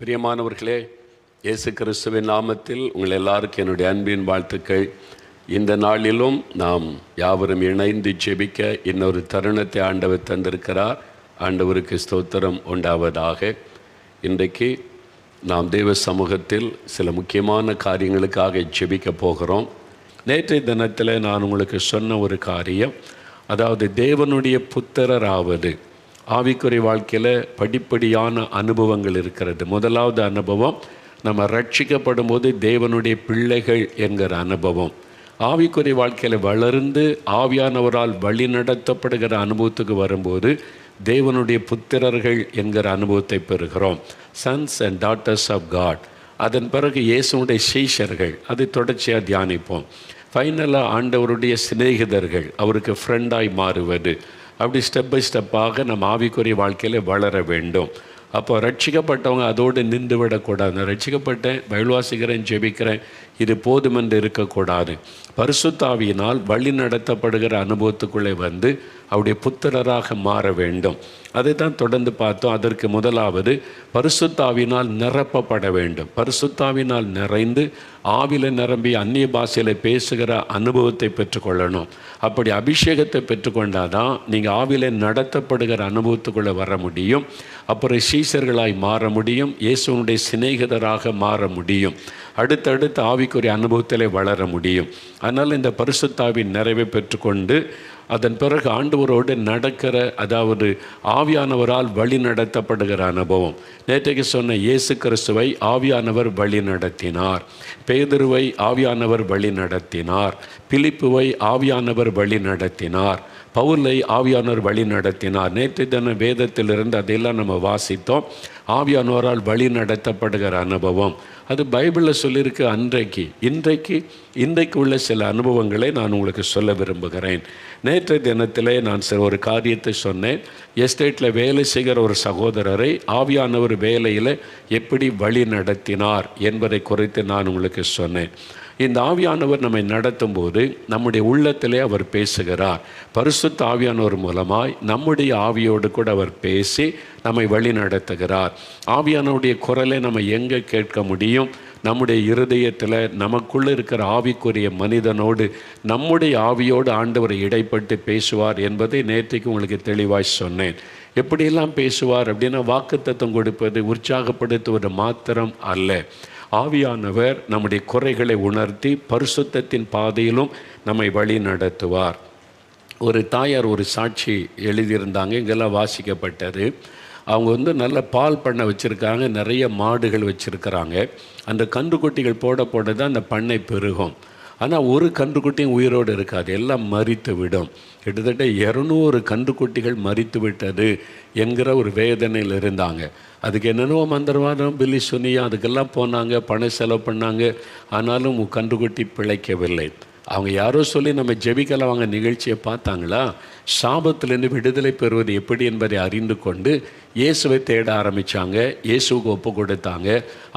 பிரியமானவர்களே இயேசு கிறிஸ்துவின் நாமத்தில் உங்கள் எல்லாருக்கும் என்னுடைய அன்பின் வாழ்த்துக்கள். இந்த நாளிலும் நாம் யாவரும் இணைந்து ஜெபிக்க இன்னொரு தருணத்தை ஆண்டவர் தந்திருக்கிறார். ஆண்டவருக்கு ஸ்தோத்திரம் உண்டாவதாக. இன்றைக்கு நாம் தேவ சமூகத்தில் சில முக்கியமான காரியங்களுக்காக ஜெபிக்க போகிறோம். நேற்றைய தினத்தில் நான் உங்களுக்கு சொன்ன ஒரு காரியம் அதாவது தேவனுடைய புத்திரராவது. ஆவிக்குறை வாழ்க்கையில் படிப்படியான அனுபவங்கள் இருக்கிறது. முதலாவது அனுபவம் நம்ம ரட்சிக்கப்படும் போது தேவனுடைய பிள்ளைகள் என்கிற அனுபவம். ஆவிக்குறை வாழ்க்கையில் வளர்ந்து ஆவியானவரால் வழி நடத்தப்படுகிற அனுபவத்துக்கு வரும்போது தேவனுடைய புத்திரர்கள் என்கிற அனுபவத்தை பெறுகிறோம். Sons and daughters of God அதன் பிறகு இயேசுடைய சீஷர்கள். அதை தொடர்ச்சியாக தியானிப்போம். ஃபைனலாக ஆண்டவருடைய சிநேகிதர்கள். அவருக்கு ஃப்ரெண்டாய் மாறுவது. அப்படி ஸ்டெப் பை ஸ்டெப்பாக நம்ம ஆவிக்குரிய வாழ்க்கையில் வளர வேண்டும். அப்போ ரட்சிக்கப்பட்டவங்க அதோடு நின்று விடக்கூடாது. நான் ரட்சிக்கப்பட்டேன் பைபிள் வாசிக்கிறேன் ஜெபிக்கிறேன். இது போதுமென்று இருக்கக்கூடாது. பரிசுத்தாவியினால் வழி நடத்தப்படுகிற அனுபவத்துக்குள்ளே வந்து அவருடைய புத்திரராக மாற வேண்டும். அதை தான் தொடர்ந்து பார்த்தோம். அதற்கு முதலாவது பரிசுத்தாவினால் நிரப்பப்பட வேண்டும். பரிசுத்தாவினால் நிறைந்து ஆவில நிரம்பி அந்நிய பாஷையில் பேசுகிற அனுபவத்தை பெற்றுக்கொள்ளணும். அப்படி அபிஷேகத்தை பெற்றுக்கொண்டால் தான் நீங்கள் ஆவில நடத்தப்படுகிற அனுபவத்துக்குள்ளே வர முடியும். அப்புறம் சீசர்களாய் மாற முடியும். இயேசுவனுடைய சிநேகிதராக மாற முடியும். அடுத்தடுத்து ஆவிக்குரிய அனுபவத்திலே வளர முடியும். அதனால் இந்த பரிசுத்தாவின் நிறைவை பெற்றுக்கொண்டு அதன் பிறகு ஆண்டவரோடு நடக்கிற அதாவது ஆவியானவரால் வழி நடத்தப்படுகிற அனுபவம். நேற்றைக்கு சொன்ன இயேசு கிறிஸ்துவை ஆவியானவர் வழி நடத்தினார். பேதுருவை ஆவியானவர் வழி நடத்தினார். பிலிப்புவை ஆவியானவர் வழி நடத்தினார். பவுலை ஆவியானோர் வழி நடத்தினார். நேற்று தின வேதத்திலிருந்து அதையெல்லாம் நம்ம வாசித்தோம். ஆவியானோரால் வழி நடத்தப்படுகிற அனுபவம். அது பைபிளில் சொல்லியிருக்கு அன்றைக்கு. இன்றைக்கு இன்றைக்கு உள்ள சில அனுபவங்களை நான் உங்களுக்கு சொல்ல விரும்புகிறேன். நேற்றைய தினத்திலே நான் சில ஒரு காரியத்தை சொன்னேன். எஸ்டேட்டில் வேலை செய்கிற ஒரு சகோதரரை ஆவியானவர் வேலையில் எப்படி வழி நடத்தினார் என்பதை குறித்து நான் உங்களுக்கு சொன்னேன். இந்த ஆவியானவர் நம்மை நடத்தும் போது நம்முடைய உள்ளத்திலே அவர் பேசுகிறார். பரிசுத்த ஆவியானவர் மூலமாய் நம்முடைய ஆவியோடு கூட அவர் பேசி நம்மை வழி நடத்துகிறார். ஆவியானவருடைய குரலை நம்ம எங்கே கேட்க முடியும்? நம்முடைய இருதயத்தில் நமக்குள்ளே இருக்கிற ஆவிக்குரிய மனிதனோடு நம்முடைய ஆவியோடு ஆண்டவர் இடைப்பட்டு பேசுவார் என்பதை நேற்றைக்கு உங்களுக்கு தெளிவாய் சொன்னேன். எப்படியெல்லாம் பேசுவார் அப்படின்னா வாக்குத்தத்தம் கொடுப்பது உற்சாகப்படுத்துவது மாத்திரம் அல்ல. ஆவியானவர் நம்முடைய குறைகளை உணர்த்தி பரிசுத்தத்தின் பாதையிலும் நம்மை வழி நடத்துவார். ஒரு தாயார் ஒரு சாட்சி எழுதியிருந்தாங்க இங்கெல்லாம் வாசிக்கப்பட்டது. அவங்க வந்து நல்ல பால் பண்ணை வச்சுருக்காங்க நிறைய மாடுகள் வச்சுருக்கிறாங்க. அந்த கன்றுக்குட்டிகள் போட போட தான் அந்த பண்ணை பெருகும். ஆனால் ஒரு கன்றுக்குட்டியும் உயிரோடு இருக்காது. எல்லாம் மறித்து விடும். கிட்டத்தட்ட இரநூறு கன்றுக்குட்டிகள் மறித்து விட்டது என்கிற ஒரு வேதனையில் இருந்தாங்க. அதுக்கு என்னென்னவோ மந்திரவாதம் பில்லி சுனியா அதுக்கெல்லாம் போனாங்க பணம் செலவு பண்ணாங்க. ஆனாலும் கன்றுக்குட்டி பிழைக்கவில்லை. அவங்க யாரோ சொல்லி நம்ம ஜெபிக்கலாம் அவங்க நிகழ்ச்சியை பார்த்தாங்களா? சாபத்திலிருந்து விடுதலை பெறுவது எப்படி என்பதை அறிந்து கொண்டு இயேசுவை தேட ஆரம்பித்தாங்க இயேசுவுக்கு ஒப்பு கொடுத்தாங்க.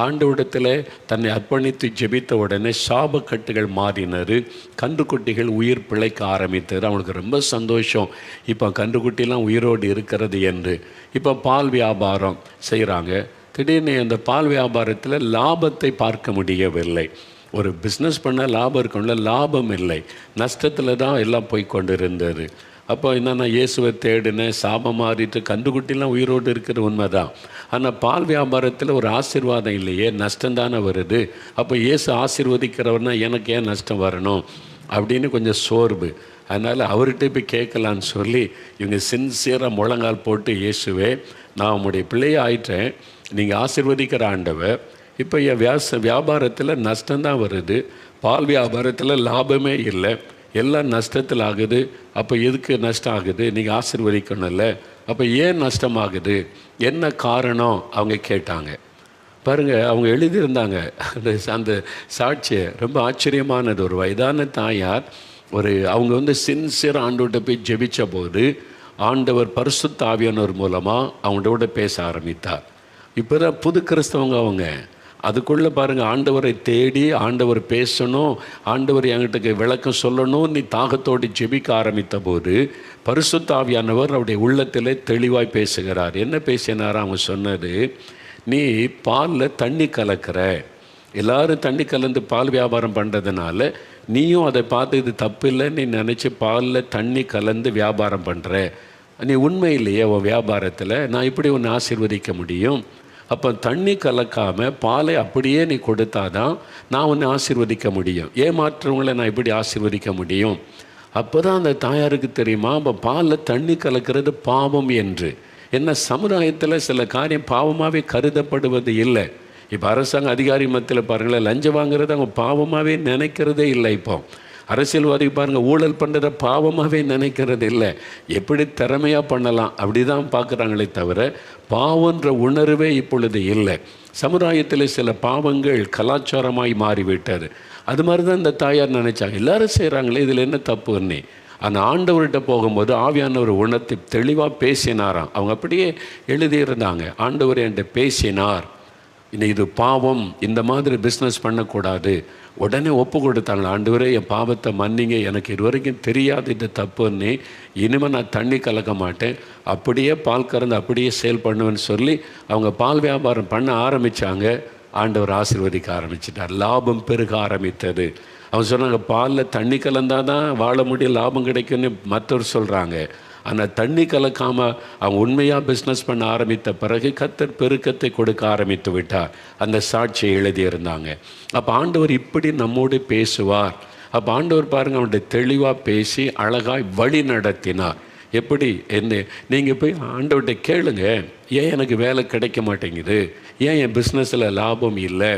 ஆண்டவிடத்தில் தன்னை அர்ப்பணித்து ஜெபித்த உடனே சாபக்கட்டுகள் மாறினர் கன்றுக்குட்டிகள் உயிர் பிழைக்க ஆரம்பித்தது. அவங்களுக்கு ரொம்ப சந்தோஷம். இப்போ கன்றுக்குட்டிலாம் உயிரோடு இருக்கிறது என்று. இப்போ பால் வியாபாரம் செய்கிறாங்க திடீர்னு அந்த பால் வியாபாரத்தில் லாபத்தை பார்க்க முடியவில்லை. ஒரு பிஸ்னஸ் பண்ண லாபம் இருக்கும்ல லாபம் இல்லை. நஷ்டத்தில் தான் எல்லாம் போய் கொண்டு இருந்தது அப்போ என்னென்னா இயேசுவை தேடினேன் சாபம் மாறிட்டு கண்டுக்குட்டிலாம் உயிரோடு இருக்கிற உண்மை தான் ஆனால் பால் வியாபாரத்தில் ஒரு ஆசீர்வாதம் இல்லையே நஷ்டம் தானே வருது. அப்போ இயேசு ஆசீர்வதிக்கிறவர்னா எனக்கு ஏன் நஷ்டம் வரணும்? அப்படின்னு கொஞ்சம் சோர்வு. அதனால் அவர்கிட்ட போய் கேட்கலான்னு சொல்லி இவங்க சின்சியராக முழங்கால் போட்டு இயேசுவே நான் உங்களுடைய பிள்ளையை ஆயிட்டேன். நீங்கள் ஆசிர்வதிக்கிற ஆண்டவர் இப்போ என் வியாச வியாபாரத்தில் நஷ்டம்தான் வருது. பால் வியாபாரத்தில் லாபமே இல்லை. எல்லாம் நஷ்டத்தில் ஆகுது. அப்போ எதுக்கு நஷ்டம் ஆகுது? நீங்கள் ஆசிர்வதிக்கணும்ல. அப்போ ஏன் நஷ்டமாகுது? என்ன காரணம்? அவங்க கேட்டாங்க. பாருங்கள் அவங்க எழுதியிருந்தாங்க. அந்த அந்த சாட்சியை. ரொம்ப ஆச்சரியமானது. ஒரு வயதான தாயார் ஒரு அவங்க வந்து சின்சியர் ஆண்டோட்ட போய் ஜெபித்த போது ஆண்டவர் பரிசுத்தாவியானவர் மூலமாக அவங்களோட பேச ஆரம்பித்தார். இப்போ தான் புது கிறிஸ்தவங்க அவங்க. அதுக்குள்ளே பாருங்கள் ஆண்டவரை தேடி ஆண்டவர் பேசணும் ஆண்டவர் என்கிட்ட விளக்கம் சொல்லணும் நீ தாகத்தோடு ஜெபிக்க ஆரம்பித்த போது பரிசுத்தாவியானவர் அவருடைய உள்ளத்தில் தெளிவாய் பேசுகிறார். என்ன பேசினார்? அவங்க சொன்னது நீ பாலில் தண்ணி கலக்கிற. எல்லாரும் தண்ணி கலந்து பால் வியாபாரம் பண்ணுறதுனால நீயும் அதை பார்த்து இது தப்பு இல்லைன்னு நீ நினச்சி பாலில் தண்ணி கலந்து வியாபாரம் பண்ணுற நீ உண்மையிலேயே உன் வியாபாரத்தில் நான் இப்படி ஒன்று ஆசிர்வதிக்க முடியும்? அப்போ தண்ணி கலக்காமல் பாலை அப்படியே நீ கொடுத்தாதான் நான் உன்னை ஆசிர்வதிக்க முடியும். ஏமாற்றவங்களை நான் இப்படி ஆசிர்வதிக்க முடியும்? அப்போ தான் அந்த தாயாருக்கு தெரியுமா? அப்போ பாலில் தண்ணி கலக்கிறது பாவம் என்று. என்ன சமுதாயத்தில் சில காரியம் பாவமாகவே கருதப்படுவது இல்லை. இப்போ அரசாங்க அதிகாரி மத்தியில் பாருங்களேன் லஞ்சம் வாங்குறது அவங்க பாவமாகவே நினைக்கிறதே இல்லை இப்போ. அரசியல்வாதி பாருங்கள் ஊழல் பண்ணுறத பாவமாகவே நினைக்கிறது இல்லை எப்படி திறமையாக பண்ணலாம்? அப்படி தான் பார்க்குறாங்களே தவிர பாவன்ற உணர்வே இப்பொழுது இல்லை. சமுதாயத்தில் சில பாவங்கள் கலாச்சாரமாய் மாறிவிட்டார் அது மாதிரி தான் இந்த தாயார் நினைச்சாங்க. எல்லாரும் செய்கிறாங்களே இதில் என்ன தப்புன்னு. அந்த ஆண்டவர்கிட்ட போகும்போது ஆவியானவர் உணர்த்தி தெளிவாக பேசினாராம். அவங்க அப்படியே எழுதியிருந்தாங்க. ஆண்டவர் என்கிட்ட பேசினார். இது பாவம். இந்த மாதிரி பிஸ்னஸ் பண்ணக்கூடாது. உடனே ஒப்பு கொடுத்தாங்க. ஆண்டவரே என் பாவத்தை மன்னிங்க. எனக்கு இது வரைக்கும் தெரியாது இது தப்புன்னு. இனிமேல் நான் தண்ணி கலக்க மாட்டேன். அப்படியே பால் கறந்து அப்படியே சேல் பண்ணுவேன்னு சொல்லி அவங்க பால் வியாபாரம் பண்ண ஆரம்பித்தாங்க ஆண்டவர் ஆசீர்வதிக்க ஆரம்பிச்சிட்டார். லாபம் பெருக ஆரம்பித்தது. அவங்க சொன்னாங்க பாலில் தண்ணி கலந்தால் தான் வாழ முடியும் லாபம் கிடைக்கும்னு மற்றவர் சொல்கிறாங்க ஆனால் தண்ணி கலக்காமல் அவன் உண்மையாக பிஸ்னஸ் பண்ண ஆரம்பித்த பிறகு கத்தர் பெருக்கத்தை கொடுக்க ஆரம்பித்து விட்டார். அந்த சாட்சியை எழுதியிருந்தாங்க. அப்போ ஆண்டவர் இப்படி நம்மோடு பேசுவார். அப்போ ஆண்டவர் பாருங்கள் அவன்கிட்ட தெளிவாக பேசி அழகாய் வழி நடத்தினார். எப்படி? என்ன? நீங்கள் போய் ஆண்டவர்கிட்ட கேளுங்க. ஏன் எனக்கு வேலை கிடைக்க மாட்டேங்குது? ஏன் என் பிஸ்னஸில் லாபம் இல்லை?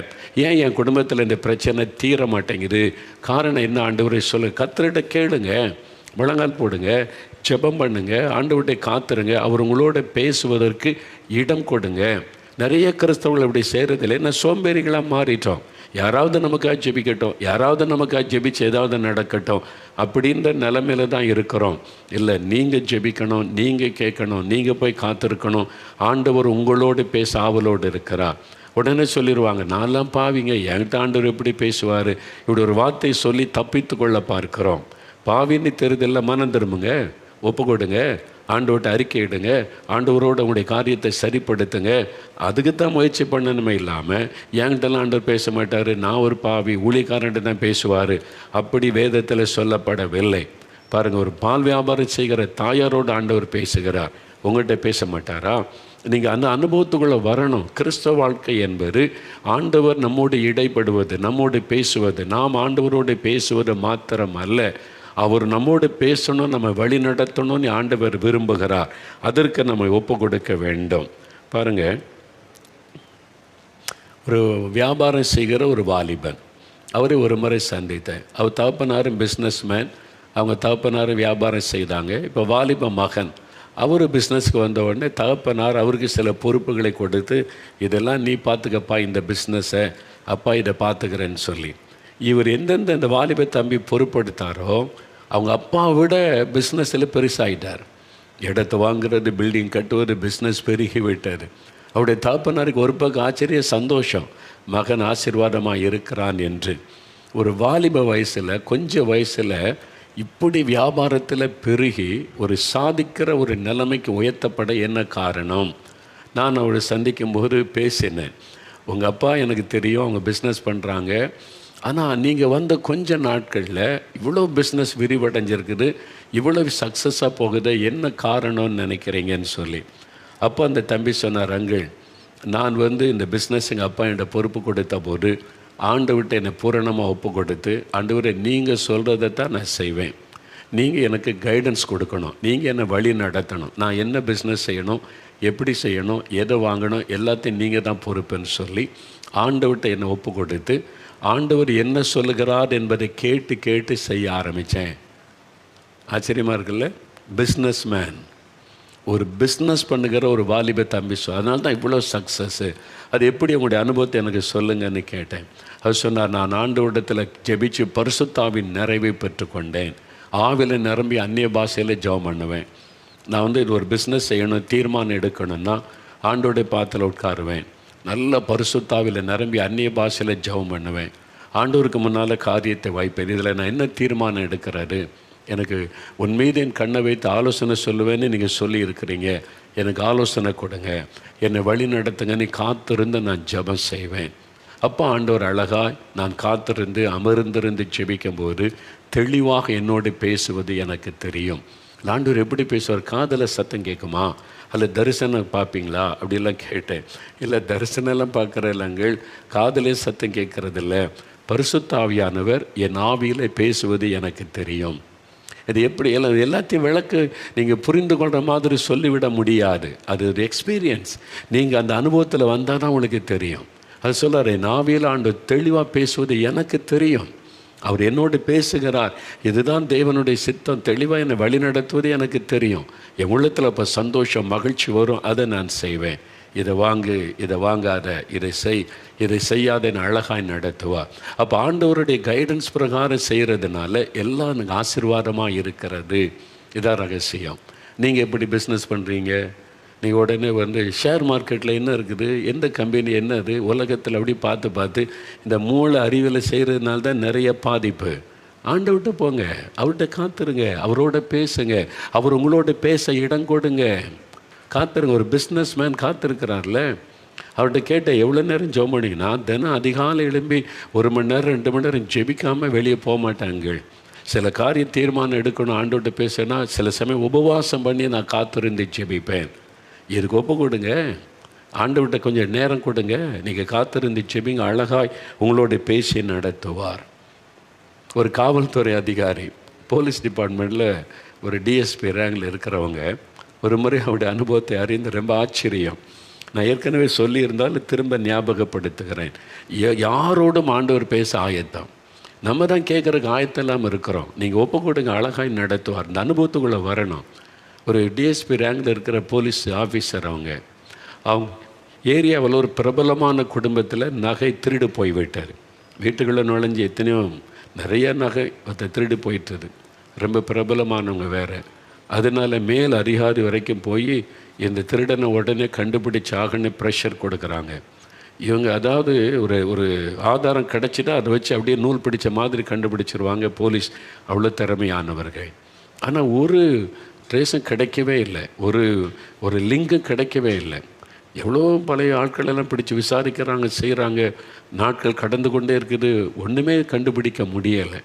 ஏன் என் குடும்பத்தில் இந்த பிரச்சனை தீர மாட்டேங்குது? காரணம் என்ன ஆண்டவரை சொல்லு. கத்தர்கிட்ட கேளுங்க. முழங்கால் போடுங்க. ஜெபம் பண்ணுங்க ஆண்டவர்கிட்ட காத்துருங்க அவர் உங்களோட பேசுவதற்கு இடம் கொடுங்க. நிறைய கிறிஸ்தவர்கள் அப்படி செய்கிறதில்ல என்ன சோம்பேறிகளாக மாறிட்டோம். யாராவது நமக்காக ஜெபிக்கட்டும் யாராவது நமக்காக ஜெபிச்சு ஏதாவது நடக்கட்டும் அப்படின்ற நிலமையில தான் இருக்கிறோம். இல்லை நீங்கள் ஜெபிக்கணும் நீங்கள் கேட்கணும் நீங்கள் போய் காத்திருக்கணும். ஆண்டவர் உங்களோடு பேச ஆவலோடு இருக்கிறா உடனே சொல்லிடுவாங்க நான்லாம் பாவிங்க என்கிட்ட ஆண்டவர் எப்படி பேசுவார்? இப்படி ஒரு வார்த்தை சொல்லி தப்பித்து கொள்ள பார்க்கிறோம். பாவின்னு தெரிதெல்லாம் மனம் திரும்புங்க. ஒப்பு கொடுங்க ஆண்டவர்கிட்ட அறிக்கையிடுங்க ஆண்டவரோட உங்களுடைய காரியத்தை சரிப்படுத்துங்க. அதுக்கு தான் முயற்சி பண்ணணுமே இல்லாமல் என்கிட்டலாம் ஆண்டவர் பேச மாட்டார். நான் ஒரு பாவி ஊழியக்காரன்ட்டு தான் பேசுவார். அப்படி வேதத்தில் சொல்லப்படவில்லை. பாருங்கள் ஒரு பால் வியாபாரம் செய்கிற தாயாரோடு ஆண்டவர் பேசுகிறார். உங்கள்கிட்ட பேச மாட்டாரா? நீங்கள் அந்த அனுபவத்துக்குள்ளே வரணும். கிறிஸ்தவ வாழ்க்கை என்பது ஆண்டவர் நம்மோடு இடைப்படுவது நம்மோடு பேசுவது நாம் ஆண்டவரோடு பேசுவது மாத்திரம் அல்ல அவர் நம்மோடு பேசணும் நம்ம வழி நடத்தணும்னு ஆண்டவர் விரும்புகிறார். அதற்கு நம்ம ஒப்பு கொடுக்க வேண்டும். பாருங்க. ஒரு வியாபாரம் செய்கிற ஒரு வாலிபன். அவரை ஒரு முறை சந்தித்தேன். அவர் தகப்பனாரும் பிஸ்னஸ் மேன் அவங்க தகப்பனாரும் வியாபாரம் செய்தாங்க. இப்போ வாலிப மகன். அவர் பிஸ்னஸ்க்கு வந்த உடனே தகப்பனார் அவருக்கு சில பொறுப்புகளை கொடுத்து இதெல்லாம் நீ பார்த்துக்கப்பா இந்த பிஸ்னஸை அப்பா இதை பார்த்துக்கிறேன்னு சொல்லி. இவர் எந்தெந்த இந்த வாலிப தம்பி பொறுப்படுத்தாரோ அவங்க அப்பாவை விட பிஸ்னஸில் பெருசாகிட்டார் இடத்த வாங்குறது பில்டிங் கட்டுவது பிஸ்னஸ் பெருகி விட்டது. அவருடைய தகப்பனாருக்கு ஒரு பக்கம் ஆச்சரிய சந்தோஷம். மகன் ஆசீர்வாதமாக இருக்கிறான் என்று. ஒரு வாலிப வயசில் கொஞ்ச வயசில் இப்படி வியாபாரத்தில் பெருகி ஒரு சாதிக்கிற ஒரு நிலைமைக்கு உயர்த்தப்பட என்ன காரணம்? நான் அவளை சந்திக்கும் போது பேசினேன். உங்கள் அப்பா எனக்கு தெரியும் அவங்க பிஸ்னஸ் பண்ணுறாங்க ஆனால் நீங்கள் வந்த கொஞ்ச நாட்களில் இவ்வளோ பிஸ்னஸ் விரிவடைஞ்சிருக்குது இவ்வளோ சக்ஸஸாக போகுது என்ன காரணம்னு நினைக்கிறீங்கன்னு சொல்லி. அப்போ அந்த தம்பி சொன்னார் அங்கிள் நான் வந்து இந்த பிஸ்னஸ் எங்கள் அப்பா என்கிட்ட பொறுப்பு கொடுத்த போது ஆண்டு விட்டு என்னை பூரணமாக ஒப்பு கொடுத்து ஆண்டவரை நீங்கள் சொல்கிறத தான் நான் செய்வேன். நீங்கள் எனக்கு கைடன்ஸ் கொடுக்கணும். நீங்கள் என்னை வழி நடத்தணும். நான் என்ன பிஸ்னஸ் செய்யணும் எப்படி செய்யணும் எதை வாங்கணும் எல்லாத்தையும் நீங்கள் தான் பொறுப்புன்னு சொல்லி ஆண்டவர்கிட்ட என்னை ஒப்பு கொடுத்து ஆண்டவர் என்ன சொல்லுகிறார் என்பதை கேட்டு கேட்டு செய்ய ஆரம்பித்தேன் ஆச்சரியமாக இருக்குல்ல? பிஸ்னஸ் மேன் ஒரு பிஸ்னஸ் பண்ணுகிற ஒரு வாலிப தம்பி சொல் அதனால தான் இவ்வளோ சக்ஸஸ்ஸு அது எப்படி உங்களுடைய அனுபவத்தை எனக்கு சொல்லுங்கன்னு கேட்டேன். அது சொன்னார் நான் ஆண்டவரிடத்தில் ஜெபிச்சு பரிசுத்தாவின் நிறைவை பெற்றுக்கொண்டேன் ஆவில நிரம்பி அந்நிய பாஷையில் ஜெபம் பண்ணுவேன். நான் வந்து இது ஒரு பிஸ்னஸ் செய்யணும் தீர்மானம் எடுக்கணும்னா ஆண்டோடைய பாத்தில் உட்காருவேன். நல்ல பரிசுத்தாவில் நிரம்பி அந்நிய பாஷையில் ஜெபம் பண்ணுவேன். ஆண்டூருக்கு முன்னால் காரியத்தை வைப்பேன் இதில் நான் என்ன தீர்மானம் எடுக்கிறாரு எனக்கு உன் மீது என் கண்ணை வைத்து ஆலோசனை சொல்லுவேன்னு நீங்கள் சொல்லி இருக்கிறீங்க எனக்கு ஆலோசனை கொடுங்க. என்னை வழி நடத்துங்க. நீ காத்திருந்து நான் ஜெபம் செய்வேன். அப்போ ஆண்டவர் அழகாய் நான் காத்திருந்து அமர்ந்திருந்து ஜெபிக்கும்போது தெளிவாக என்னோடு பேசுவது எனக்கு தெரியும். ஆண்டவர் எப்படி பேசுவார்? காதலை சத்தம் கேட்குமா? அல்ல தரிசனம் பார்ப்பீங்களா? அப்படிலாம் கேட்டேன். இல்லை தரிசனம்லாம் பார்க்குற இல்லைங்கள் காதலே சத்தம் கேட்குறதில்ல. பரிசுத்தாவியானவர் என் ஆவியில் பேசுவது எனக்கு தெரியும். இது எப்படி? எல்லாம் எல்லாத்தையும் விளக்கு நீங்கள் புரிந்து கொள்கிற மாதிரி சொல்லிவிட முடியாது. அது ஒரு எக்ஸ்பீரியன்ஸ் நீங்கள் அந்த அனுபவத்தில் வந்தால் தான் உங்களுக்கு தெரியும். அது சொல்லார் நாவியில் ஆண்டு தெளிவாக பேசுவது எனக்கு தெரியும். அவர் என்னோடு பேசுகிறார். இதுதான் தேவனுடைய சித்தம். தெளிவாக என்னை வழிநடத்துவது எனக்கு தெரியும். என் உள்ளத்தில் இப்போ சந்தோஷம் மகிழ்ச்சி வரும். அதை நான் செய்வேன். இதை வாங்கு இதை வாங்காத இதை செய். இதை செய்யாத என்னை அழகாய் நடத்துவா. அப்போ ஆண்டவருடைய கைடன்ஸ் பிரகாரம் செய்கிறதுனால எல்லாம் எனக்கு ஆசீர்வாதமாக இருக்கிறது. இதான் ரகசியம். நீங்கள் எப்படி பிஸ்னஸ் பண்ணுறீங்க நீங்கள் உடனே வந்து ஷேர் மார்க்கெட்டில் என்ன இருக்குது? எந்த கம்பெனி என்னது? உலகத்தில் அப்படி பார்த்து பார்த்து இந்த மூளை அறிவில் செய்கிறதுனால தான் நிறைய பாதிப்பு. ஆண்டவர்கிட்ட போங்க. அவர்கிட்ட காத்துருங்க. அவரோட பேசுங்க. அவர் உங்களோட பேச இடம் கொடுங்க. காத்துருங்க. ஒரு பிஸ்னஸ் மேன் காத்திருக்கிறார்ல. அவர்கிட்ட கேட்டேன் எவ்வளோ நேரம் ஜெபம் பண்ணீங்க நான் தினம் அதிகாலை எழும்பி ஒரு மணி நேரம் ரெண்டு மணி நேரம் ஜெபிக்காமல் வெளியே போக மாட்டாங்கள் சில காரிய தீர்மானம் எடுக்கணும். ஆண்டோட்ட பேசுனா சில சமயம் உபவாசம் பண்ணி நான் காத்திருந்து ஜெபிப்பேன். இதுக்கு ஒப்பு கொடுங்க. ஆண்டவர்கிட்ட கொஞ்சம் நேரம் கொடுங்க. நீங்கள் காத்திருந்து ஜெபிங்க அழகாய் உங்களோட பேசி நடத்துவார். ஒரு காவல்துறை அதிகாரி போலீஸ் டிபார்ட்மெண்ட்டில் ஒரு டிஎஸ்பி ரேங்கில் இருக்கிறவங்க ஒரு முறை அவருடைய அனுபவத்தை அறிந்து ரொம்ப ஆச்சரியம். நான் ஏற்கனவே சொல்லியிருந்தாலும் திரும்ப ஞாபகப்படுத்துகிறேன். யாரோடும் ஆண்டவர் பேச ஆயத்தம். நம்ம தான் கேட்குறக்கு ஆயத்தம் இல்லாமல் இருக்கிறோம். நீங்கள் ஒப்பு கொடுங்க. அழகாய் நடத்துவார். இந்த அனுபவத்துக்குள்ளே வரணும். ஒரு டிஎஸ்பி ரேங்கில் இருக்கிற போலீஸ் ஆஃபீஸர் அவங்க அவங்க ஏரியாவில் ஒரு பிரபலமான குடும்பத்தில் நகை திருடு போய்விட்டார் வீட்டுக்குள்ளே நுழைஞ்சு எத்தனையோ நிறைய நகை ஒருத்தர் திருடு போயிட்டது. ரொம்ப பிரபலமானவங்க வேறு. அதனால் மேல் அதிகாரி வரைக்கும் போய் இந்த திருடனை உடனே கண்டுபிடிச்சி ஆகணும் ப்ரெஷர் கொடுக்குறாங்க. இவங்க அதாவது ஒரு ஒரு ஆதாரம் கிடச்சிட்டா அதை வச்சு அப்படியே நூல் பிடிச்ச மாதிரி கண்டுபிடிச்சிருவாங்க போலீஸ் அவ்வளோ திறமையானவர்கள். ஆனால் ஒரு ட்ரேஸும் கிடைக்கவே இல்லை. ஒரு ஒரு லிங்கும் கிடைக்கவே இல்லை. எவ்வளோ பழைய ஆட்கள் எல்லாம் பிடிச்சு விசாரிக்கிறாங்க செய்கிறாங்க நாட்கள் கடந்து கொண்டே இருக்குது ஒன்றுமே கண்டுபிடிக்க முடியலை.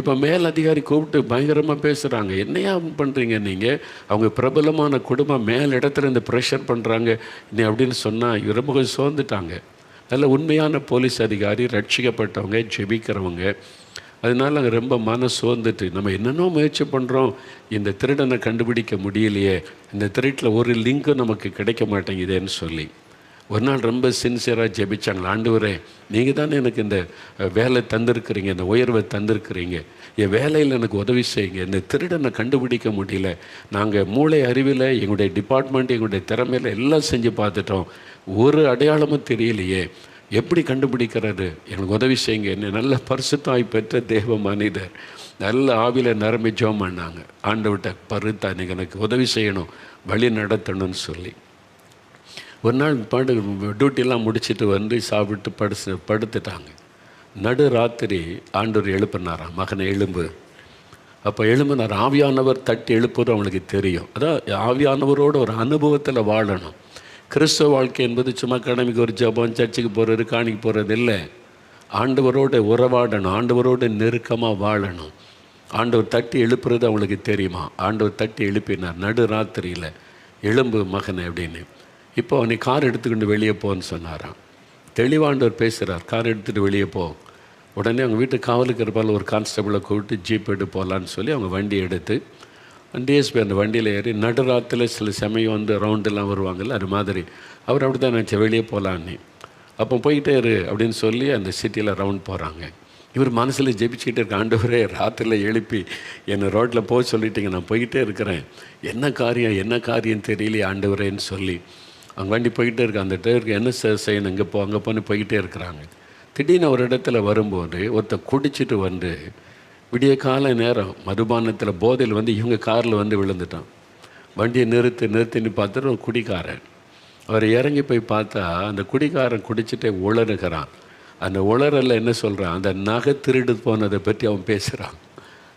இப்போ மேல் அதிகாரி கூப்பிட்டு பயங்கரமாக பேசுகிறாங்க என்னையா பண்ணுறீங்க நீங்கள் அவங்க பிரபலமான குடும்பம் மேல் இடத்துல இந்த ப்ரெஷர் பண்ணுறாங்க நீ அப்படின்னு சொன்னால் இவர் ரொம்ப கொஞ்சம் சோர்ந்துட்டாங்க. நல்ல உண்மையான போலீஸ் அதிகாரி ரட்சிக்கப்பட்டவங்க ஜெபிக்கிறவங்க. அதனால அங்கே ரொம்ப மன சோர்ந்துட்டு நம்ம என்னென்னோ முயற்சி பண்ணுறோம் இந்த திருடனை கண்டுபிடிக்க முடியலையே இந்த திருட்டில் ஒரு லிங்க்கும் நமக்கு கிடைக்க மாட்டேங்குதேன்னு சொல்லி. ஒரு நாள் ரொம்ப சின்சியராக ஜெபிச்சாங்களா ஆண்டவரே நீங்கள் தானே எனக்கு இந்த வேலை தந்திருக்கிறீங்க இந்த உயர்வை தந்திருக்கிறீங்க. என் வேலையில் எனக்கு உதவி செய்யுங்க இந்த திருடனை கண்டுபிடிக்க முடியல. நாங்கள் மூளை அறிவில் எங்களுடைய டிபார்ட்மெண்ட் எங்களுடைய திறமையில் எல்லாம் செஞ்சு பார்த்துட்டோம். ஒரு அடையாளமும் தெரியலையே. எப்படி கண்டுபிடிக்கிறது? எனக்கு உதவி செய்யுங்க. என்ன நல்ல பரிசுத்தாய் பெற்ற தேவ மனிதர். நல்ல ஆவியில் நிரம்பி ஜோம் பண்ணாங்க. ஆண்டவிட்ட பருத்தா நீங்கள் எனக்கு உதவி செய்யணும். வழி நடத்தணும்னு சொல்லி. ஒரு நாள் பாடு டியூட்டிலாம் முடிச்சிட்டு வந்து சாப்பிட்டு படுத்து படுத்துட்டாங்க. நடு ராத்திரி ஆண்டவர் எழுப்பினாராம். மகனை எழும்பு. அப்போ எழும்பினார். ஆவியானவர் தட்டி எழுப்புறது அவங்களுக்கு தெரியும். அதான் ஆவியானவரோட ஒரு அனுபவத்தில் வாழணும். கிறிஸ்தவ வாழ்க்கை என்பது சும்மா கடமைக்கு ஒரு ஜபம் சர்ச்சுக்கு போகிறது காணிக்கு போகிறது இல்லை. ஆண்டவரோட உறவாடணும் ஆண்டவரோட நெருக்கமாக வாழணும். ஆண்டவர் தட்டி எழுப்புறது அவங்களுக்கு தெரியுமா? ஆண்டவர் தட்டி எழுப்பினார் நடு ராத்திரியில் எலும்பு மகனை அப்படின்னு. இப்போ அவனை கார் எடுத்துக்கிட்டு வெளியே போன்னு சொன்னாராம். தெளிவாண்டவர் பேசுகிறார் கார் எடுத்துகிட்டு வெளியே போ. உடனே அவங்க வீட்டு காவலுக்கு இருப்பால் ஒரு கான்ஸ்டபிளை கூப்பிட்டு ஜீப் எடுத்து போகலான்னு சொல்லி அவங்க வண்டி எடுத்து டிஎஸ்பி அந்த வண்டியில் ஏறி நடுராத்தில் சில சமயம் வந்து ரவுண்டெல்லாம் வருவாங்கல்ல அது மாதிரி. அவர் அப்படி தான் நினச்ச வெளியே போகலான்னு அப்போ போயிட்டே இரு அப்படின்னு சொல்லி அந்த சிட்டியில் ரவுண்ட் போகிறாங்க இவர் மனசில் ஜெபிச்சுக்கிட்டு இருக்க ஆண்டவரே ராத்திரியில் எழுப்பி என்னை ரோட்டில் போக சொல்லிட்டீங்க நான் போய்கிட்டே இருக்கிறேன். என்ன காரியம் என்ன காரியம் தெரியலையே ஆண்டவரேன்னு சொல்லி. அவங்க வண்டி போய்கிட்டே இருக்க அந்த டிரைவருக்கு என்ன சார் செய்யணும் இங்கே போ அங்கே போன்னு போய்கிட்டே இருக்கிறாங்க. திடீர்னு ஒரு இடத்துல வரும்போது ஒருத்தர் குடிச்சிட்டு வந்து விடிய கால நேரம் மதுபானத்தில் போதையில் வந்து இவங்க காரில் வந்து விழுந்துட்டான். வண்டியை நிறுத்து நிறுத்தின்னு பார்த்துட்டு ஒரு குடிக்காரன் அவர் இறங்கி போய் பார்த்தா அந்த குடிக்காரன் குடிச்சிட்டே உளறுகிறான். அந்த உளறல என்ன சொல்கிறான் அந்த நகை திருடு போனதை பற்றி அவன் பேசுகிறான்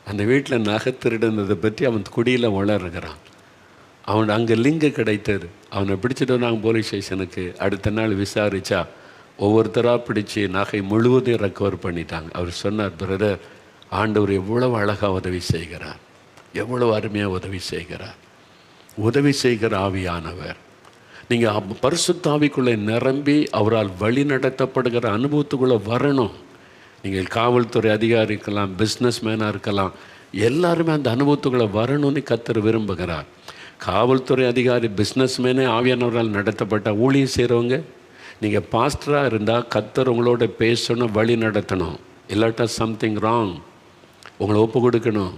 அந்த வீட்டில் நகை திருடுனதை பற்றி அவன் குடியில் உளறுகிறான். அவன் அங்கே லிங்கு கிடைத்தது. அவனை பிடிச்சிட்டு வந்தாங்க போலீஸ் ஸ்டேஷனுக்கு. அடுத்த நாள் விசாரித்தா ஒவ்வொருத்தராக பிடிச்சி நகை முழுவதும் ரெக்கவர் பண்ணிட்டாங்க. அவர் சொன்னார் பிரதர் ஆண்டவர் எவ்வளவு அழகாக உதவி செய்கிறார். எவ்வளவு அருமையாக உதவி செய்கிறார். உதவி செய்கிற ஆவியானவர். நீங்கள் பரிசுத்தாவிக்குள்ளே நிரம்பி அவரால் வழி நடத்தப்படுகிற அனுபவத்துக்குள்ளே வரணும். நீங்கள் காவல்துறை அதிகாரி இருக்கலாம் பிஸ்னஸ் மேனாக இருக்கலாம் எல்லாருமே அந்த அனுபவத்துக்குள்ளே வரணும்னு கத்தர் விரும்புகிறார். காவல்துறை அதிகாரி பிஸ்னஸ் மேனே ஆவியானவரால் நடத்தப்பட்ட ஊழியம் செய்கிறவங்க நீங்கள் பாஸ்டராக இருந்தால் கத்தர் உங்களோட பேசணும் வழி நடத்தணும். இல்லாட்டா சம்திங் ராங் உங்களை ஒப்பு கொடுக்கணும்.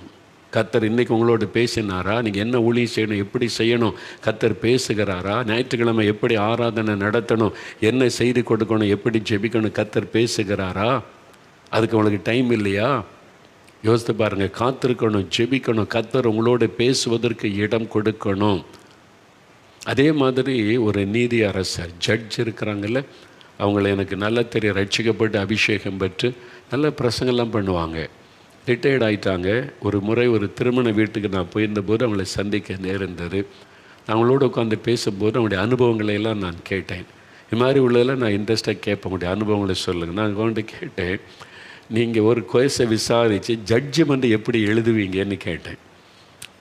கத்தர் இன்றைக்கு உங்களோட பேசினாரா? நீங்கள் என்ன ஊழி செய்யணும்? எப்படி செய்யணும்? கத்தர் பேசுகிறாரா? ஞாயிற்றுக்கிழமை எப்படி ஆராதனை நடத்தணும்? என்ன செய்தி கொடுக்கணும்? எப்படி ஜெபிக்கணும்? கத்தர் பேசுகிறாரா? அதுக்கு உங்களுக்கு டைம் இல்லையா? யோசித்து பாருங்கள் காத்திருக்கணும் ஜெபிக்கணும். கத்தர் உங்களோட பேசுவதற்கு இடம் கொடுக்கணும். அதே மாதிரி ஒரு நீதி அரசர் ஜட்ஜ் இருக்கிறாங்கல்ல? அவங்கள எனக்கு நல்லா தெரிய ரட்சிக்கப்பட்டு அபிஷேகம் பெற்று நல்ல பிரசங்கெல்லாம் பண்ணுவாங்க. ரிட்டையர்ட் ஆயிட்டாங்க. ஒரு முறை ஒரு திருமண வீட்டுக்கு நான் போயிருந்தபோது அவங்கள சந்திக்க நேர்ந்தது நான் அவங்களோட உட்காந்து பேசும்போது அவங்களுடைய அனுபவங்களை எல்லாம் நான் கேட்டேன். இது மாதிரி உள்ளதெல்லாம் நான் இன்ட்ரெஸ்ட்டாக கேட்பேன். உங்களுடைய அனுபவங்களை சொல்லுங்கள் நான் கொண்டு கேட்டேன். நீங்கள் ஒரு கேஸை விசாரித்து ஜட்ஜ்மெண்ட் எப்படி எழுதுவீங்கன்னு கேட்டேன்.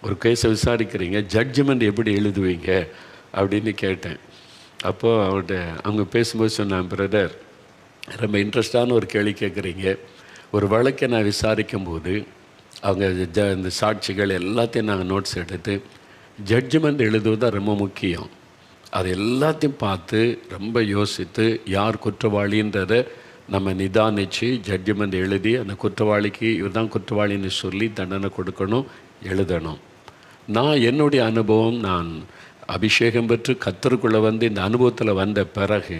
ஒரு கேஸை விசாரிக்கிறீங்க ஜட்ஜ்மெண்ட் எப்படி எழுதுவீங்க அப்படின்னு கேட்டேன். அப்போது அவங்கள்ட்ட அவங்க பேசும்போது சொன்னான் பிரதர் ரொம்ப இன்ட்ரெஸ்டான ஒரு கேள்வி கேட்குறீங்க. ஒரு வழக்கை நான் விசாரிக்கும்போது அவங்க ஜ இந்த சாட்சிகள் எல்லாத்தையும் நாங்கள் நோட்ஸ் எடுத்து ஜட்ஜ்மெண்ட் எழுதுவது தான் ரொம்ப முக்கியம். அது எல்லாத்தையும் பார்த்து ரொம்ப யோசித்து யார் குற்றவாளின்றதை நம்ம நிதானித்து ஜட்ஜ்மெண்ட் எழுதி அந்த குற்றவாளிக்கு இவர் தான் குற்றவாளின்னு சொல்லி தண்டனை கொடுக்கணும் எழுதணும். நான் என்னுடைய அனுபவம் நான் அபிஷேகம் பெற்று கத்தருக்குள்ளே வந்து இந்த அனுபவத்தில் வந்த பிறகு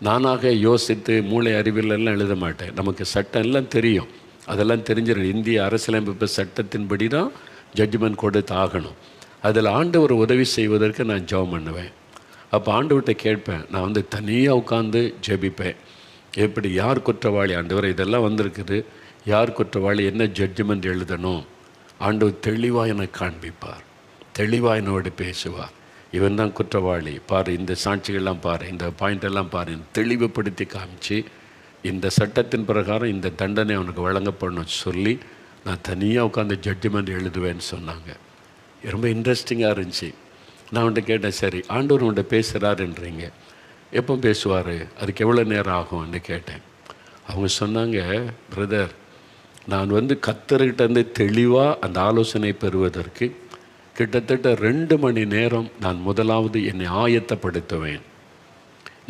நானாக யோசித்து மூளை அறிவில் எல்லாம் எழுத மாட்டேன். நமக்கு சட்டம் எல்லாம் தெரியும். அதெல்லாம் தெரிஞ்சிடும் இந்திய அரசியலமைப்பு சட்டத்தின்படி தான் ஜட்ஜ்மெண்ட் கொடுத்து ஆகணும். அதில் ஆண்டவர் உதவி செய்வதற்கு நான் ஜெபம் பண்ணுவேன். அப்போ ஆண்டவர்கிட்ட கேட்பேன் நான் வந்து தனியாக உட்காந்து ஜெபிப்பேன். எப்படி யார் குற்றவாளி? ஆண்டவர் இதெல்லாம் வந்திருக்குது. யார் குற்றவாளி? என்ன ஜட்ஜ்மெண்ட் எழுதணும்? ஆண்டவர் தெளிவாக எனக்கு காண்பிப்பார். தெளிவாக என்னோடு பேசுவார். இவன் தான் குற்றவாளி. பாரு இந்த சாட்சிகள்லாம் பாரு இந்த பாயிண்டெல்லாம் பாரு தெளிவுபடுத்தி காமிச்சு இந்த சட்டத்தின் பிரகாரம் இந்த தண்டனை அவனுக்கு வழங்கப்படணும் சொல்லி நான் தனியாக உட்காந்து ஜட்ஜ்மெண்ட் எழுதுவேன்னு சொன்னாங்க. ரொம்ப இன்ட்ரெஸ்டிங்காக இருந்துச்சு. நான் அவன்கிட்ட கேட்டேன் சரி ஆண்டவர் உன்கிட்ட பேசுகிறாருன்றீங்க எப்போ பேசுவார்? அதுக்கு எவ்வளோ நேரம் ஆகும்னு கேட்டேன். அவங்க சொன்னாங்க பிரதர் நான் வந்து கத்தர்கிட்டேருந்து தெளிவாக அந்த ஆலோசனை பெறுவதற்கு கிட்டத்தட்ட ரெண்டு மணி நேரம் நான் முதலாவது என்னை ஆயத்தப்படுத்துவேன்.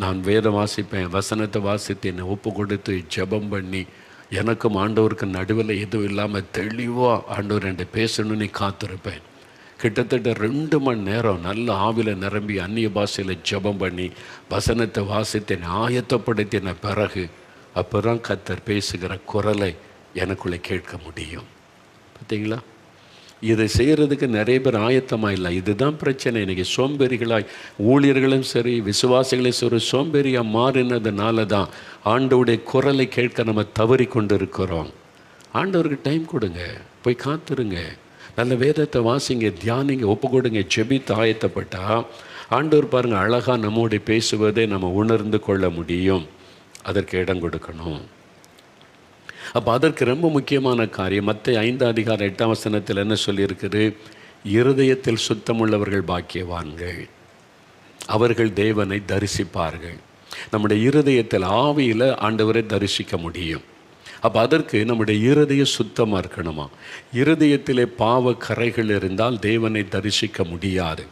நான் வேத வாசிப்பேன் வசனத்தை வாசித்து என்னை ஒப்பு கொடுத்து ஜெபம் பண்ணி எனக்கும் ஆண்டவருக்கு நடுவில் எதுவும் இல்லாமல் தெளிவாக ஆண்டவர் என்கிட்ட பேசணும்னு காத்திருப்பேன். கிட்டத்தட்ட ரெண்டு மணி நேரம் நல்ல ஆவில நிரம்பி அந்நிய பாஷையில் ஜெபம் பண்ணி வசனத்தை வாசித்து என்னை ஆயத்தப்படுத்தின பிறகு அப்போ தான் கத்தர் பேசுகிற குரலை எனக்குள்ளே கேட்க முடியும். பார்த்தீங்களா இதை செய்கிறதுக்கு நிறைய பேர் ஆயத்தமாக இல்லை. இதுதான் பிரச்சனை. இன்றைக்கி சோம்பேறிகளாய் ஊழியர்களும் சரி விசுவாசிகளும் சரி சோம்பேறியாக மாறினதுனால தான் ஆண்டவுடைய குரலை கேட்க நம்ம தவறி கொண்டு இருக்கிறோம் ஆண்டவருக்கு டைம் கொடுங்க. போய் காத்துருங்க. நல்ல வேதத்தை வாசிங்க தியானிங்க ஒப்பு கொடுங்க. ஜெபித்து ஆயத்தப்பட்டா ஆண்டவர் பாருங்கள் அழகாக நம்மோடு பேசுவதை நம்ம உணர்ந்து கொள்ள முடியும். அதற்கு இடம் கொடுக்கணும். அப்போ அதற்கு ரொம்ப முக்கியமான காரியம். மற்ற ஐந்து அதிகார எட்டாம் வசனத்தில் என்ன சொல்லியிருக்குது? இருதயத்தில் சுத்தமுள்ளவர்கள் பாக்கியவான்கள். அவர்கள் தேவனை தரிசிப்பார்கள். நம்முடைய இருதயத்தில் ஆவியில் ஆண்டவரை தரிசிக்க முடியும். அப்போ அதற்கு நம்முடைய இருதய சுத்தமாக இருக்கணுமா? இருதயத்திலே பாவ கரைகள் இருந்தால் தேவனை தரிசிக்க முடியாது.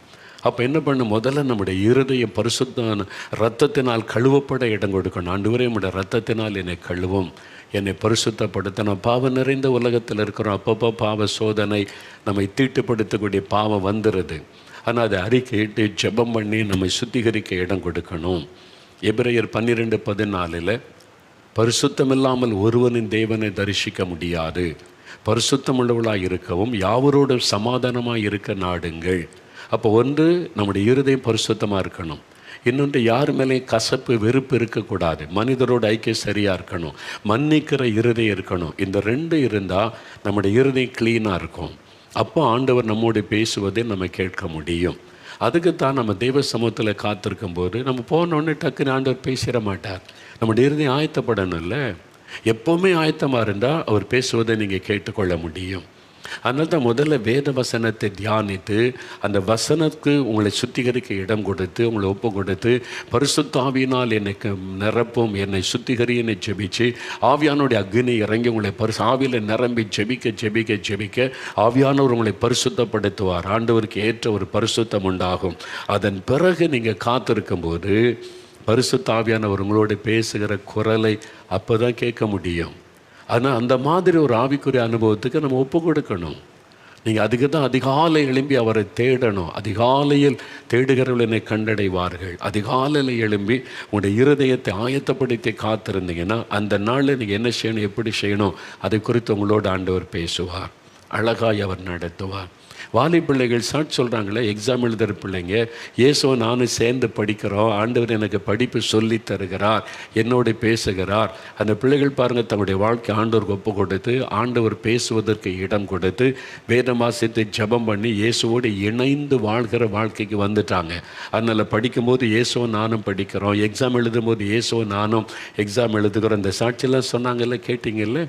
அப்போ என்ன பண்ண? முதல்ல நம்முடைய இருதயம் பரிசுத்தான ரத்தத்தினால் கழுவப்பட இடம் கொடுக்கணும். ஆண்டவரே நம்முடைய ரத்தத்தினால் என்னை கழுவும். என்னை பரிசுத்தப்படுத்தணும். பாவம் நிறைந்த உலகத்தில் இருக்கிறோம். அப்பப்போ பாவ சோதனை நம்மை தீட்டுப்படுத்தக்கூடிய பாவம் வந்துடுது ஆனால் அதை அறிக்கையிட்டு ஜெபம் பண்ணி நம்மை சுத்திகரிக்க இடம் கொடுக்கணும். எபிரேயர் பன்னிரெண்டு பதினாலில் பரிசுத்தமில்லாமல் ஒருவனின் தேவனை தரிசிக்க முடியாது. பரிசுத்தமுள்ளவளாக இருக்கவும் யாவரோடும் சமாதானமாக இருக்க நாடுங்கள். அப்போ ஒன்று நம்முடைய இருதயம் பரிசுத்தமாக இருக்கணும். இன்னொன்று யார் மேலேயும் கசப்பு வெறுப்பு இருக்கக்கூடாது. மனிதரோட ஐக்கியம் சரியாக இருக்கணும். மன்னிக்கிற இருதயம் இருக்கணும். இந்த ரெண்டு இருந்தால் நம்முடைய இருதயம் க்ளீனாக இருக்கும். அப்போ ஆண்டவர் நம்மோடு பேசுவதை நம்ம கேட்க முடியும். அதுக்கு தான் நம்ம தெய்வ சமூகத்தில் காத்திருக்கும் போது நம்ம போனோடனே டக்குன்னு ஆண்டவர் பேசிட மாட்டார். நம்முடைய இருதயம் ஆயத்தப்படணும்ல. எப்போவுமே ஆயத்தமாக இருந்தால் அவர் பேசுவதை நீங்கள் கேட்டுக்கொள்ள முடியும். அதனால தான் முதல்ல வேத வசனத்தை தியானித்து அந்த வசனத்துக்கு உங்களை சுத்திகரிக்க இடம் கொடுத்து உங்களை ஒப்பு கொடுத்து பரிசுத்தாவினால் என்னை நிரப்பும் என்னை சுத்திகரி என்னை ஜெபிச்சு ஆவியானுடைய அக்னி இறங்கி உங்களை பரிசு ஆவியில் நிரம்பி ஜெபிக்க ஜெபிக்க ஜெபிக்க ஆவியானவர் உங்களை பரிசுத்தப்படுத்துவார். ஆண்டவருக்கு ஏற்ற ஒரு பரிசுத்தம் உண்டாகும். அதன் பிறகு நீங்கள் காத்திருக்கும் போது பரிசுத்த உங்களோட உங்களோடு பேசுகிற குரலை அப்போ தான் கேட்க முடியும். ஆனால் அந்த மாதிரி ஒரு ஆவிக்குரிய அனுபவத்துக்கு நம்ம ஒப்பு கொடுக்கணும். நீங்கள் அதுக்கு தான் அதிகாலை எழும்பி அவரை தேடணும். அதிகாலையில் தேடுகிறவர்கள் என்னை கண்டடைவார்கள். அதிகாலையில் எழும்பி உங்களுடைய இருதயத்தை ஆயத்தப்படுத்தி காத்திருந்தீங்கன்னா அந்த நாளில் நீங்கள் என்ன செய்யணும் எப்படி செய்யணும் அதை குறித்து உங்களோட ஆண்டவர் பேசுவார். அழகாய் அவர் நடத்துவார். வாலி பிள்ளைகள் சாட் சொல்கிறாங்களே எக்ஸாம் எழுதுகிற பிள்ளைங்க இயேசுவை நானும் சேர்ந்து படிக்கிறோம். ஆண்டவர் எனக்கு படிப்பு சொல்லி தருகிறார். என்னோடு பேசுகிறார். அந்த பிள்ளைகள் பாருங்கள் தங்களுடைய வாழ்க்கை ஆண்டவருக்கு ஒப்பு கொடுத்து ஆண்டவர் பேசுவதற்கு இடம் கொடுத்து வேதமாசத்தை ஜபம் ஜெபம் பண்ணி இயேசுவோடு இணைந்து வாழ்கிற வாழ்க்கைக்கு வந்துட்டாங்க. அதனால் படிக்கும்போது இயேசுவை நானும் படிக்கிறோம். எக்ஸாம் எழுதும்போது இயேசுவை நானும் எக்ஸாம் எழுதுகிறோம். இந்த சாட்சியெல்லாம் சொன்னாங்கல்ல கேட்டிங்கல்ல?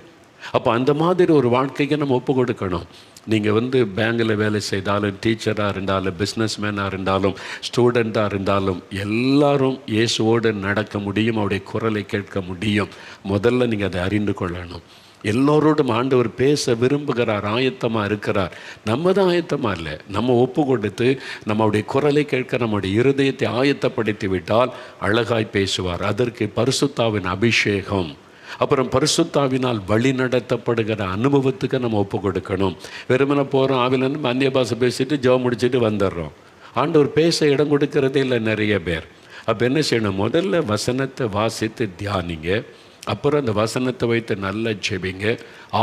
அப்போ அந்த மாதிரி ஒரு வாழ்க்கைக்கு நம்ம ஒப்பு கொடுக்கணும் நீங்கள் வந்து பேங்கில் வேலை செய்தாலும் டீச்சராக இருந்தாலும் பிஸ்னஸ் மேனாக இருந்தாலும் ஸ்டூடெண்ட்டாக இருந்தாலும் எல்லாரும் இயேசுவோடு நடக்க முடியும் அவருடைய குரலை கேட்க முடியும். முதல்ல நீங்கள் அதை அறிந்து கொள்ளணும். எல்லோரோடும் ஆண்டவர் பேச விரும்புகிறார் ஆயத்தமாக இருக்கிறார். நம்ம தான் ஆயத்தமாக இல்லை. நம்ம ஒப்பு கொடுத்து நம்முடைய குரலை கேட்க நம்முடைய இருதயத்தை ஆயத்தப்படுத்தி விட்டால் அழகாய் பேசுவார். அதற்கு பரிசுத்தாவின் அபிஷேகம். அப்புறம் பரிசுத்தாவினால் வழி நடத்தப்படுகிற அனுபவத்துக்கு நம்ம ஒப்பு கொடுக்கணும். வெறுமனை போகிறோம் ஆவிலன்னு அந்நிய பாசை பேசிட்டு ஜெபம் முடிச்சுட்டு வந்துடுறோம். ஆண்டவர் பேச இடம் கொடுக்கறதே இல்லை நிறைய பேர். அப்போ என்ன செய்யணும்? முதல்ல வசனத்தை வாசித்து தியானிங்க. அப்புறம் அந்த வசனத்தை வைத்து நல்லா ஜெபிங்க.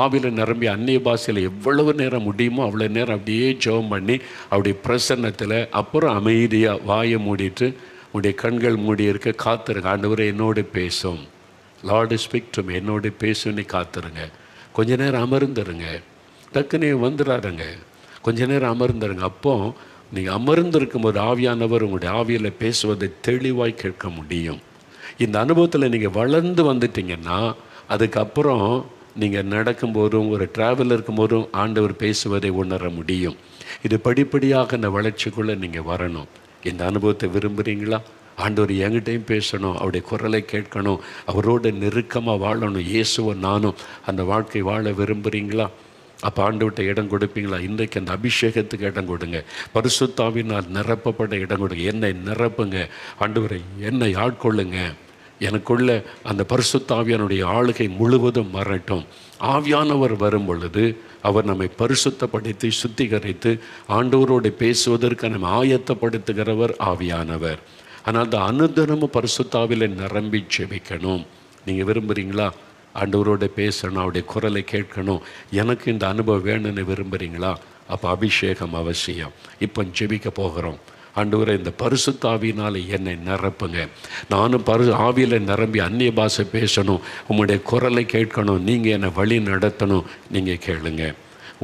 ஆவியில் நிரம்பி அந்நிய பாஷையில் எவ்வளவு நேரம் முடியுமோ அவ்வளோ நேரம் அப்படியே ஜெபம் பண்ணி அப்படி பிரசன்னத்தில் அப்புறம் அமைதியாக வாயை மூடிட்டு உடைய கண்கள் மூடி இருக்க காத்திருக்க ஆண்டவரை என்னோடு பேசும். லார்டு ஸ்பீக் டு மீ என்னோட பேசுன்னு காத்துருங்க. கொஞ்ச நேரம் அமர்ந்துருங்க. டக்குன்னு வந்துடாருங்க கொஞ்ச நேரம் அமர்ந்துருங்க. அப்போ நீங்கள் அமர்ந்திருக்கும் போது ஆவியானவர் உங்களுடைய ஆவியில் பேசுவதை தெளிவாய் கேட்க முடியும். இந்த அனுபவத்தில் நீங்கள் வளர்ந்து வந்துட்டீங்கன்னா அதுக்கப்புறம் நீங்கள் நடக்கும்போதும் ஒரு ட்ராவல் இருக்கும்போதும் ஆண்டவர் பேசுவதை உணர முடியும். இது படிப்படியாக அந்த வளர்ச்சிக்குள்ளே நீங்கள் வரணும். இந்த அனுபவத்தை விரும்புகிறீங்களா ஆண்டவர் என்கிட்டையும் பேசணும் அவருடைய குரலை கேட்கணும் அவரோட நெருக்கமாக வாழணும் இயேசுவை நானும் அந்த வாழ்க்கை வாழ விரும்புகிறீங்களா அப்போ ஆண்டவர்கிட்ட இடம் கொடுப்பீங்களா? இன்றைக்கு அந்த அபிஷேகத்துக்கு இடம் கொடுங்க. பரிசுத்தாவினால் நிரப்பப்பட்ட இடம் கொடுங்க. என்னை நிரப்புங்க. ஆண்டவரை என்னை ஆட்கொள்ளுங்க. எனக்குள்ள அந்த பரிசுத்தாவியானுடைய ஆளுகை முழுவதும் மறட்டும் ஆவியானவர் வரும் பொழுது அவர் நம்மை பரிசுத்தப்படுத்தி சுத்திகரித்து ஆண்டவரோடு பேசுவதற்கு நம்ம ஆயத்தப்படுத்துகிறவர் ஆவியானவர். ஆனால் அந்த அனுதினமும் பரிசுத்தாவில் நிரம்பி ஜெபிக்கணும். நீங்கள் விரும்புகிறீங்களா ஆண்டவரோட பேசணும் அவருடைய குரலை கேட்கணும். எனக்கு இந்த அனுபவம் வேணும்னு விரும்புகிறீங்களா அப்போ அபிஷேகம் அவசியம். இப்போ ஜெபிக்க போகிறோம். ஆண்டவரை இந்த பரிசுத்தாவினால் என்னை நிரப்புங்க. நானும் பரு ஆவியில் நிரம்பி அந்நிய பாஷை பேசணும். உங்களுடைய குரலை கேட்கணும். நீங்கள் என்னை வழி நடத்தணும். நீங்கள் கேளுங்க.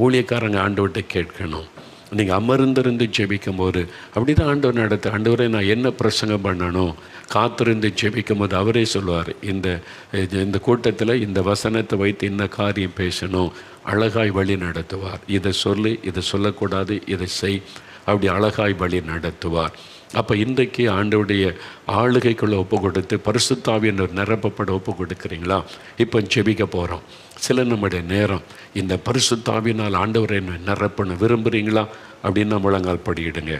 ஊழியக்காரங்க ஆண்டவர்கிட்ட கேட்கணும். நீங்கள் அமர்ந்திருந்து ஜெபிக்கும் போது அப்படி தான் ஆண்டவர் நடத்து ஆண்டவரை நான் என்ன பிரசங்கம் பண்ணணும் காத்திருந்து ஜெபிக்கும் போது அவரே சொல்லுவார் இந்த இது- இந்த கூட்டத்தில் இந்த வசனத்தை வைத்து இந்த காரியம் பேசணும் அழகாய் வழி நடத்துவார். இதை சொல்லு இதை சொல்லக்கூடாது இதை செய் அப்படி அழகாய் வழி நடத்துவார். அப்போ இன்றைக்கு ஆண்டவுடைய ஆளுகைக்குள்ளே ஒப்பு கொடுத்து பரிசுத்தாவியன் நிரப்பப்பட ஒப்பு கொடுக்குறீங்களா இப்போ ஜெபிக்க போகிறோம் சில நம்முடைய நேரம். இந்த பரிசுத்தாவினால் ஆண்டவரை என்ன நிரப்பணும் விரும்புகிறீங்களா நம்ம முழங்கால் படியிடுங்க.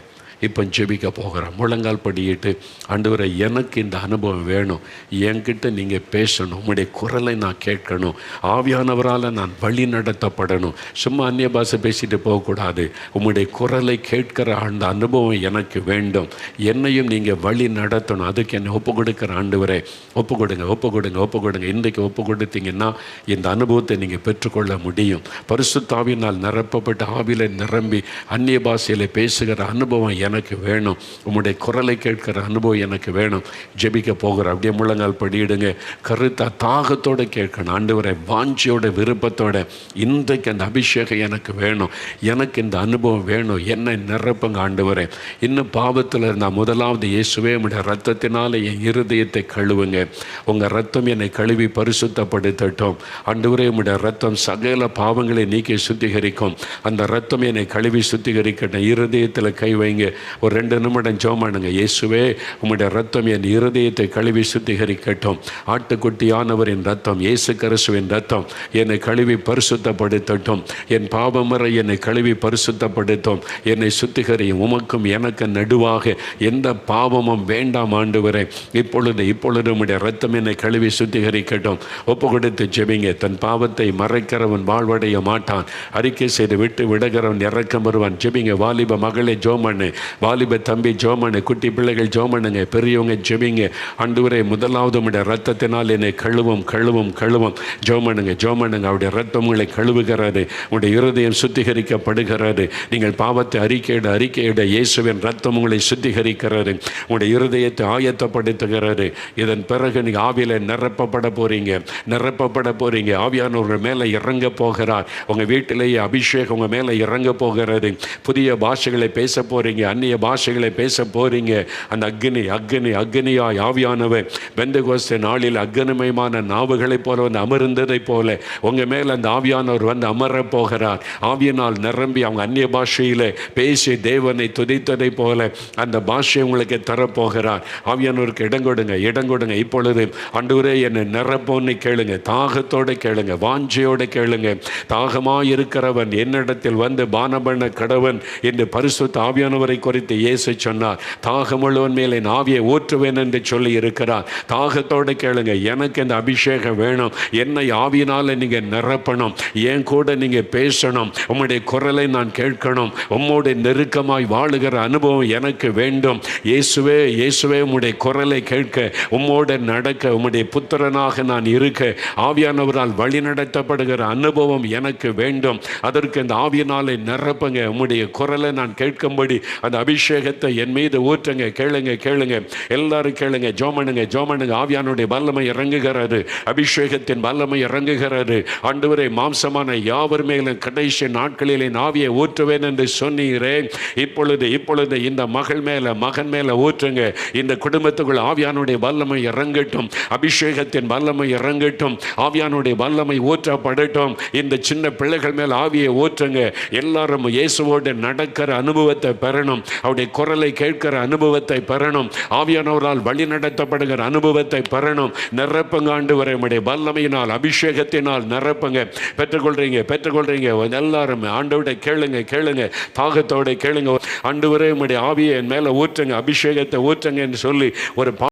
இப்போ ஜெபிக்க போகிறோம். முழங்கால் படியிட்டு ஆண்டவரை எனக்கு இந்த அனுபவம் வேணும். என்கிட்ட நீங்கள் பேசணும். உங்களுடைய குரலை நான் கேட்கணும். ஆவியானவரால் நான் வழி நடத்தப்படணும். சும்மா அந்நிய பாஷை பேசிட்டு போகக்கூடாது. உங்களுடைய குரலை கேட்கிற அந்த அனுபவம் எனக்கு வேண்டும். என்னையும் நீங்கள் வழி நடத்தணும். அதுக்கு என்னை ஒப்பு கொடுக்குற ஆண்டவரை ஒப்பு கொடுங்க ஒப்பு கொடுங்க ஒப்பு கொடுங்க. இன்றைக்கு ஒப்பு கொடுத்தீங்கன்னா இந்த அனுபவத்தை நீங்கள் பெற்றுக்கொள்ள முடியும். பரிசுத்தாவினால் நிரப்பப்பட்ட ஆவியில் நிரம்பி அந்நிய பாஷையில் பேசுகிற அனுபவம் எனக்கு வேணும். உம்முடைய குரலை கேட்கிற அனுபவம் எனக்கு வேணும். ஜெபிக்க போகிற அப்படியே முழங்கால் படியிடுங்க. கருத்தா தாகத்தோடு கேட்கணும். ஆண்டவரை வாஞ்சியோட விருப்பத்தோட இன்றைக்கு அந்த அபிஷேகம் எனக்கு வேணும். எனக்கு இந்த அனுபவம் வேணும். என்னை நிரப்புங்க ஆண்டவரே. இன்னும் பாவத்தில் இருந்தால் முதலாவது இயேசுவே உடைய ரத்தத்தினால் என் இருதயத்தை கழுவுங்க. உங்கள் ரத்தம் என்னை கழுவி பரிசுத்தப்படுத்தட்டும். ஆண்டவரே உடைய ரத்தம் சகல பாவங்களை நீக்கி சுத்திகரிக்கும். அந்த ரத்தம் என்னை கழுவி சுத்திகரிக்கட்டும். இருதயத்தில் கை வைங்க. ஒரு ரெண்டு நிமிடம் ஜோமானுங்க. இயேசுவே உம்முடைய ரத்தம் என் இருதயத்தை கழுவி சுத்திகரிக்கட்டும். ஆட்டுக்குட்டியானவரின் ரத்தம் இயேசு கரசுவின் ரத்தம் என்னை கழுவி பரிசுத்தப்படுத்தட்டும். என் பாவமறை என்னை கழுவி பரிசுத்தப்படுத்தும். என்னை சுத்திகரியும். உமக்கும் எனக்கு நடுவாக எந்த பாவமும் வேண்டாம் ஆண்டு வரை இப்பொழுது இப்பொழுது உம்முடைய ரத்தம் என்னை கழுவி சுத்திகரிக்கட்டும். ஒப்பு கொடுத்து ஜெபிங்க. தன் பாவத்தை மறைக்கிறவன் வாழ்வடைய மாட்டான். அறிக்கை செய்து விட்டு விடுகிறவன் இறக்கம் வருவான். ஜெபிங்க. வாலிப மகளே ஜோமண்ணு வாலிப தம்பி ஜோமனு குட்டி பிள்ளைகள் ஜோமனுங்க பெரியவங்க ஜெபிங்க. அண்டுவரை முதலாவது உடைய ரத்தத்தினால் என்னை கழுவும் கழுவும் கழுவும். ஜோமனுங்க ஜோமனுங்க அவருடைய ரத்தம் உங்களை கழுவுகிறாரு உங்களுடைய இருதயம் சுத்திகரிக்கப்படுகிறாரு நீங்கள் பாவத்தை அறிக்கையிட அறிக்கையிட இயேசுவின் ரத்தம் உங்களை சுத்திகரிக்கிறாரு உங்களுடைய இருதயத்தை ஆயத்தப்படுத்துகிறாரு இதன் பிறகு நீங்கள் ஆவியில் நிரப்பப்பட போகிறீங்க நிரப்பப்பட போகிறீங்க ஆவியானவர்கள் மேலே இறங்க போகிறார். உங்கள் வீட்டிலேயே அபிஷேகம் உங்கள் மேலே இறங்க போகிறது. புதிய பாஷைகளை பேச போகிறீங்க அந்நிய பாஷைகளை பேச போறீங்க. அந்த அக்னி அக்னி அக்னியாய் ஆவியானவர். பெந்தகோஸ்த நாளில் அக்னிமயமான நாவுகளைப் போல வந்து அமர்ந்ததைப் போல உங்கள் மேலே அந்த ஆவியானவர் வந்து அமர போகிறார். ஆவியனால் நிரம்பி அவங்க அந்நிய பாஷையில் பேசி தேவனை துதித்ததைப் போல அந்த பாஷை உங்களுக்கு தரப்போகிறார். ஆவியானவருக்கு இடம் கொடுங்க இடம் கொடுங்க. இப்பொழுது அன்றுவரே என்னை நிரப்போன்னு கேளுங்க. தாகத்தோட கேளுங்க வாஞ்சையோட கேளுங்க. தாகமாக இருக்கிறவன் என்னிடத்தில் வந்து பானபண்ண கடவன் என்று பரிசுத்த ஆவியானவரை குறித்து இயேசு சொன்னார் தாகமுள்ளவன் மேலே என் ஆவியை ஊற்றுவேன் என்று சொல்லி இருக்கிறார். தாகத்தோட கேளுங்க எனக்கு இந்த அபிஷேகம் வேணும். என்னை ஆவியினால் நீங்க நிரப்பணும். என் கூட நீங்கள் பேசணும். உம்முடைய குரலை நான் கேட்கணும். உம்மோட நெருக்கமாய் வாழுகிற அனுபவம் எனக்கு வேண்டும். இயேசுவே இயேசுவே உம்முடைய குரலை கேட்க உம்மோட நடக்க உம்முடைய புத்திரனாக நான் இருக்க ஆவியானவரால் வழி நடத்தப்படுகிற அனுபவம் எனக்கு வேண்டும். அதற்கு இந்த ஆவியினாலே நிரப்புங்க. உம்முடைய குரலை நான் கேட்கும்படி அந்த அபிஷேகத்தை என் மீது ஊற்றுங்க கேளுங்க கேளுங்க. எல்லாரும் கேளுங்க ஜோமனுங்க ஜோமனுங்க. ஆவியானுடைய வல்லமை இறங்குகிறாரு அபிஷேகத்தின் வல்லமை இறங்குகிறாரு ஆண்டவரே மாம்சமான யாவர் மேலும் கடைசி நாட்களிலே ஆவியை ஊற்றுவேன் என்று சொன்னீரே. இப்பொழுது இப்பொழுது இந்த மகள் மேலே மகன் மேலே ஊற்றுங்க. இந்த குடும்பத்துக்குள் ஆவியானுடைய வல்லமை இறங்கட்டும். அபிஷேகத்தின் வல்லமை இறங்கட்டும். ஆவியானுடைய வல்லமை ஊற்றப்படட்டும். இந்த சின்ன பிள்ளைகள் மேல் ஆவியை ஊற்றுங்க. எல்லாரும் இயேசுவோடு நடக்கிற அனுபவத்தை பெறணும். அவருடைய குரலை கேட்கிற அனுபவத்தை பெறணும். ஆவியானவரால் வழி நடத்தப்படுகிற அனுபவத்தை பெறணும். நிரப்பங்க ஆண்டு வரை உடைய வல்லமையினால் அபிஷேகத்தினால் நிரப்புங்க. பெற்றுக்கொள்றீங்க பெற்றுக்கொள்றீங்க. எல்லாரும் ஆண்டோட கேளுங்க கேளுங்க. தாகத்தோட கேளுங்க. ஆண்டு வரை உடைய ஆவியை என் மேலே ஊற்றுங்க அபிஷேகத்தை ஊற்றுங்கன்னு சொல்லி ஒரு